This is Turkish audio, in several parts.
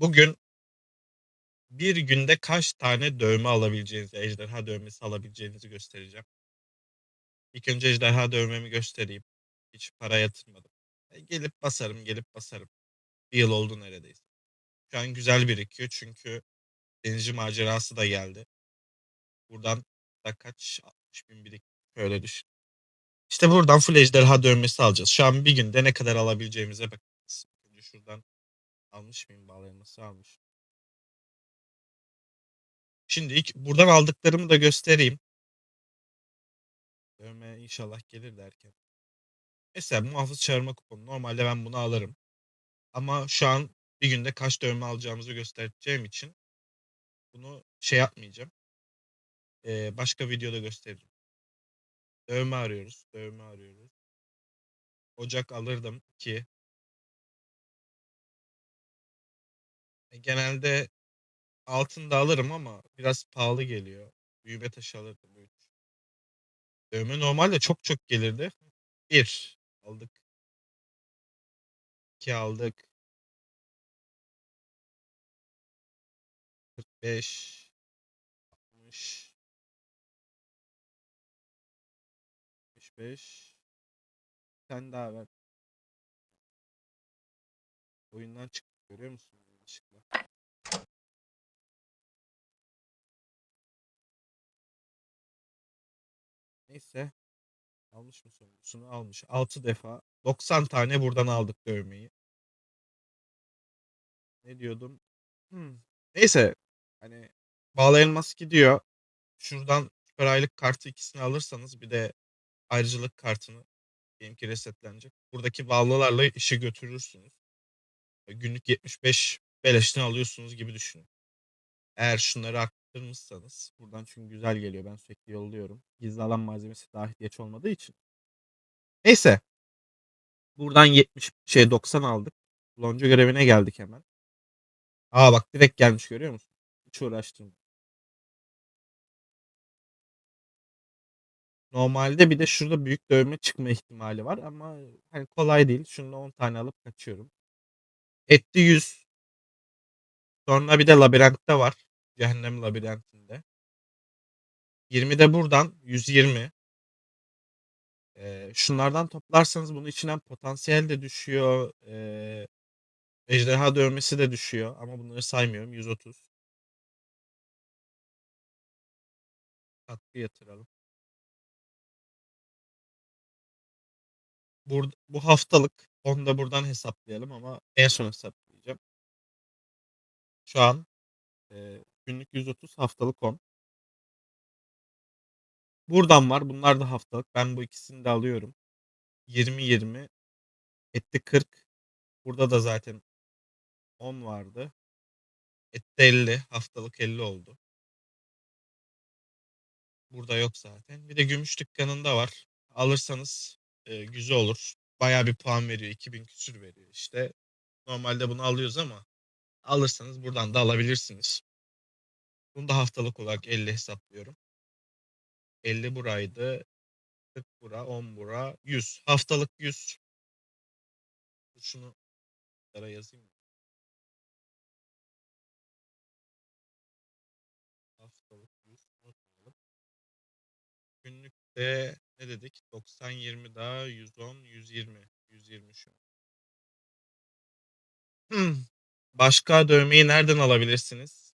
Bugün bir günde kaç tane dövme alabileceğinizi, ejderha dövmesi alabileceğinizi göstereceğim. İlk önce ejderha dövmemi göstereyim. Hiç para yatırmadım. E, gelip basarım, gelip basarım. Bir yıl oldu neredeyse. Şu an güzel birikiyor çünkü denizci macerası da geldi. Buradan da kaç 60 bin birik şöyle düşün. İşte buradan full ejderha dövmesi alacağız. Şu an bir günde ne kadar alabileceğimize bakacağız. Önce şuradan almış mıyım bağlaması almış. Şimdi ilk buradan aldıklarımı da göstereyim. Dövme inşallah gelir derken. Mesela muhafız çağırma kuponu. Normalde ben bunu alırım. Ama şu an bir günde kaç dövme alacağımızı göstereceğim için bunu şey yapmayacağım. Ee, başka videoda gösteririm. Dövme arıyoruz. Dövme arıyoruz. Ocak alırdım ki genelde altın da alırım ama biraz pahalı geliyor. Büyüme taşı alırdım. Üç. Dövme normalde çok çok gelirdi. Bir aldık. İki aldık. 45 60 65 Sen daha ver. Oyundan çıktı görüyor musun? Neyse. Almış mı sonuncusunu? Almış. 6 defa. 90 tane buradan aldık dövmeyi. Ne diyordum? Hmm. Neyse. Hani bağlı elmas gidiyor. Şuradan süper aylık kartı ikisini alırsanız bir de ayrıcalık kartını benimki resetlenecek. Buradaki bağlılarla işi götürürsünüz. Günlük 75 beleşten alıyorsunuz gibi düşünün. Eğer şunları arttırmışsanız buradan çünkü güzel geliyor. Ben sürekli yolluyorum. Gizli alan malzemesi daha ihtiyaç olmadığı için. Neyse. Buradan 70 şey 90 aldık. Lonca görevine geldik hemen. Aa bak direkt gelmiş görüyor musun? Hiç uğraştım. Normalde bir de şurada büyük dövme çıkma ihtimali var ama hani kolay değil. Şunu 10 tane alıp kaçıyorum. Etti 100. Sonra bir de labirentte var. Cehennem labirentinde. 20 de buradan 120. Eee, şunlardan toplarsanız bunun içinden potansiyel de düşüyor. Eee, ejderha dövmesi de düşüyor ama bunları saymıyorum. 130. Katkı yatıralım. Burd bu haftalık. Onu da buradan hesaplayalım ama en son hesaplayacağım. Şu an, eee, günlük 130, haftalık 10. Buradan var. Bunlar da haftalık. Ben bu ikisini de alıyorum. 20-20 etti 40. Burada da zaten 10 vardı. Etti 50. Haftalık 50 oldu. Burada yok zaten. Bir de gümüş dükkanında var. Alırsanız, eee, güzel olur. Bayağı bir puan veriyor. 2000 küsür veriyor işte. Normalde bunu alıyoruz ama alırsanız buradan da alabilirsiniz. Bunu da haftalık olarak 50 hesaplıyorum. 50 buraydı. 40 bura, 10 bura, 100. Haftalık 100. Şunu yazayım? Haftalık 100 not alalım. Günlükte ne dedik? 90 20 daha 110 120. 120 şu an. Hımm. Başka dövmeyi nereden alabilirsiniz?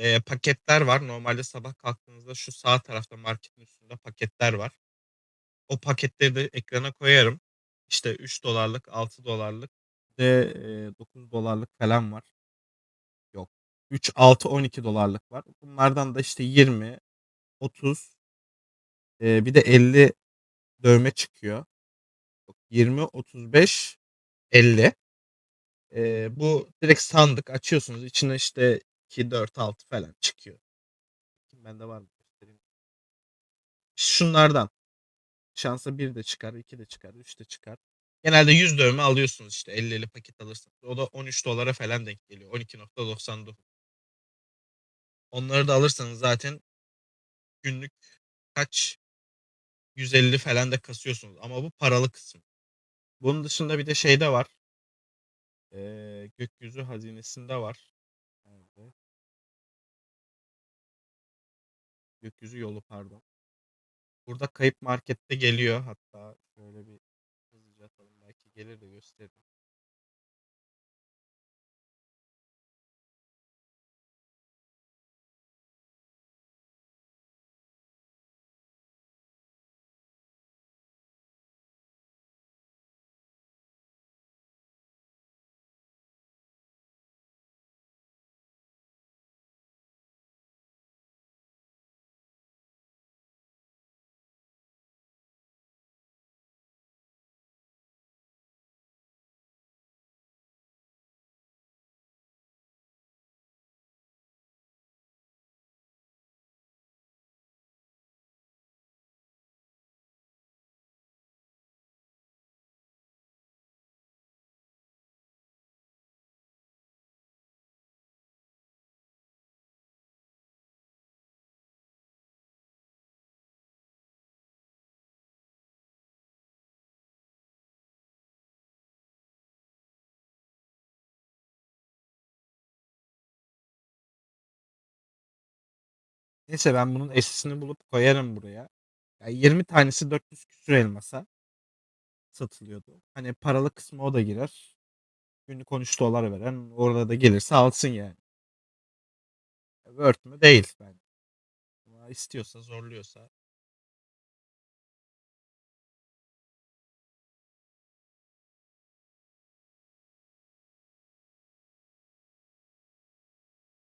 Eee, paketler var. Normalde sabah kalktığınızda şu sağ tarafta marketin üstünde paketler var. O paketleri de ekrana koyarım. İşte $3'lık, $6'lık bir de, eee, $9'lık falan var. Yok. 3, 6, $12'lık var. Bunlardan da işte 20, 30 eee, bir de 50 dövme çıkıyor. Yok 20, 35, 50. Eee, bu direkt sandık. Açıyorsunuz. İçine işte 2, 4, 6 falan çıkıyor. Bende var mı göstereyim. Şunlardan. Şansa 1 de çıkar, 2 de çıkar, 3 de çıkar. Genelde 100 dövme alıyorsunuz işte 50'li paket alırsanız. O da $13'lara falan denk geliyor. 12.99. Onları da alırsanız zaten günlük kaç 150 falan da kasıyorsunuz ama bu paralı kısım. Bunun dışında bir de şey de var. Eee, Gökyüzü Hazinesi'nde var. Gökyüzü Yolu pardon. Burada Kayıp Market'te geliyor hatta şöyle bir hızlıca atalım belki gelir de gösteririm. Neyse ben bunun S'sini bulup koyarım buraya. Ya 20 tanesi 400 küsur elmasa satılıyordu. Hani paralı kısmı o da girer. Günlük $13 veren orada da gelirse alsın yani. Worth mü? Değil bence. Ama istiyorsa, zorluyorsa.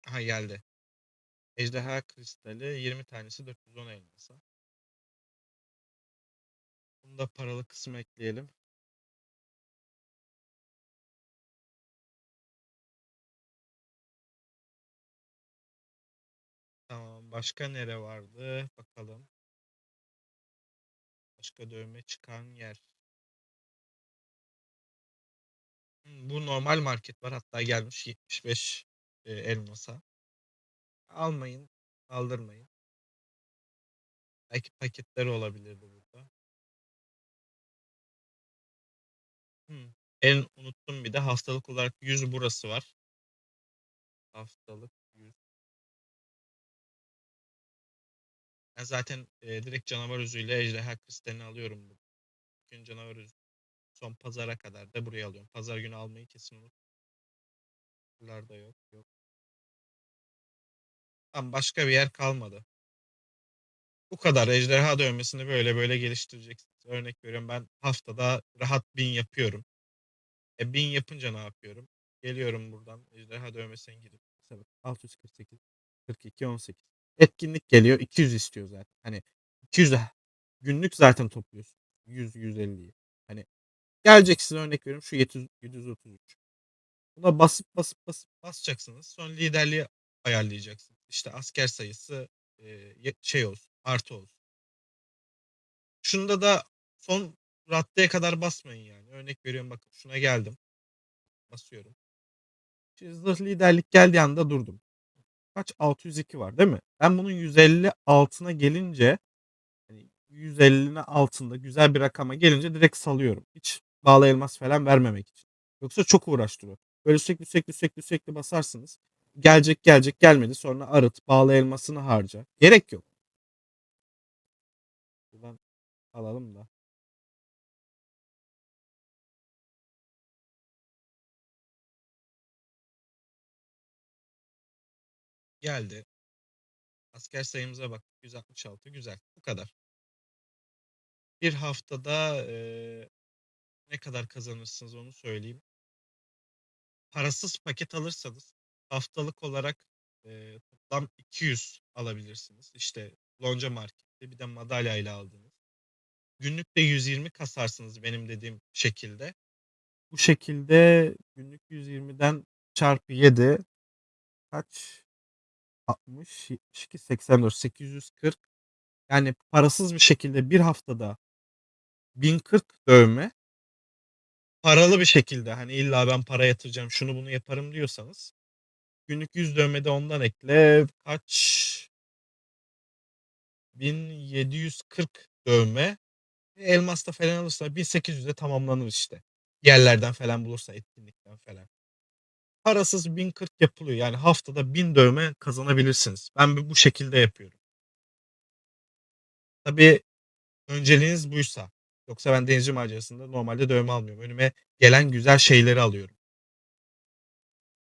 Aha geldi. Ejderha Kristali 20 tanesi 410 elmasa. Bunu da paralı kısmı ekleyelim. Tamam. Başka nere vardı? Bakalım. Başka dövme çıkan yer. Hımm, bu normal market var. Hatta gelmiş 75 eee, elmasa. Almayın, aldırmayın. Belki paketleri olabilirdi burada. Hımm. En unuttum bir de haftalık olarak 100 burası var. Haftalık 100. Ben zaten, eee, direkt canavar özüyle ejderha kristalini alıyorum bu Bugün canavar özü. Son pazara kadar da buraya alıyorum. Pazar günü almayı kesin unut Buralarda yok, yok. Tamam, başka bir yer kalmadı. Bu kadar. Ejderha dövmesini böyle böyle geliştireceksiniz. Örnek veriyorum ben haftada rahat 1000 yapıyorum. E, 1000 yapınca ne yapıyorum? Geliyorum buradan ejderha dövmesine mesela 648, 42, 18. Etkinlik geliyor 200 istiyor zaten. Hani 200 de günlük zaten topluyorsun 100-150'yi. Hani geleceksin örnek veriyorum şu yetüz 733. Buna basıp, basıp, basıp basacaksınız. Sonra liderliği ayarlayacaksınız. İşte asker sayısı, ye şey olsun, artı olsun. Şunda da son raddeye kadar basmayın yani. Örnek veriyorum bakın şuna geldim. Basıyorum. Şimdi liderlik geldiği anda durdum. Kaç? 602 var değil mi? Ben bunun 150 altına gelince hani 150'nin altında güzel bir rakama gelince direkt salıyorum. Hiç bağlı elmas falan vermemek için. Yoksa çok uğraştırıyor. Böyle sürekli, sürekli, sürekli, sürekli basarsınız. Gelecek, gelecek, gelmedi. Sonra arıt, bağlı elmasını harca. Gerek yok. Buradan alalım da. Geldi. Asker sayımıza bak. 166 güzel. Bu kadar. Bir haftada, eee, ne kadar kazanırsınız onu söyleyeyim. Parasız paket alırsanız haftalık olarak, eee, toplam 200 alabilirsiniz. İşte Lonca Market'te bir de madalyayla aldığınız. Günlük de 120 kasarsınız benim dediğim şekilde. Bu şekilde günlük 120'den çarpı 7 kaç? 60, 72, 84, 840 yani parasız bir şekilde bir haftada 1040 dövme paralı bir şekilde, hani, illa ben para yatıracağım, şunu bunu yaparım diyorsanız günlük 100 dövme de ondan ekle. Kaç? 1740 dövme. Elmas da falan alırsa 1800'e tamamlanır işte. Yerlerden falan bulursa etkinlikten falan. parasız 1040 yapılıyor. Yani haftada 1000 dövme kazanabilirsiniz. Ben bu şekilde yapıyorum. Tabii, önceliğiniz buysa. Yoksa ben denizci macerasında normalde dövme almıyorum. Önüme gelen güzel şeyleri alıyorum.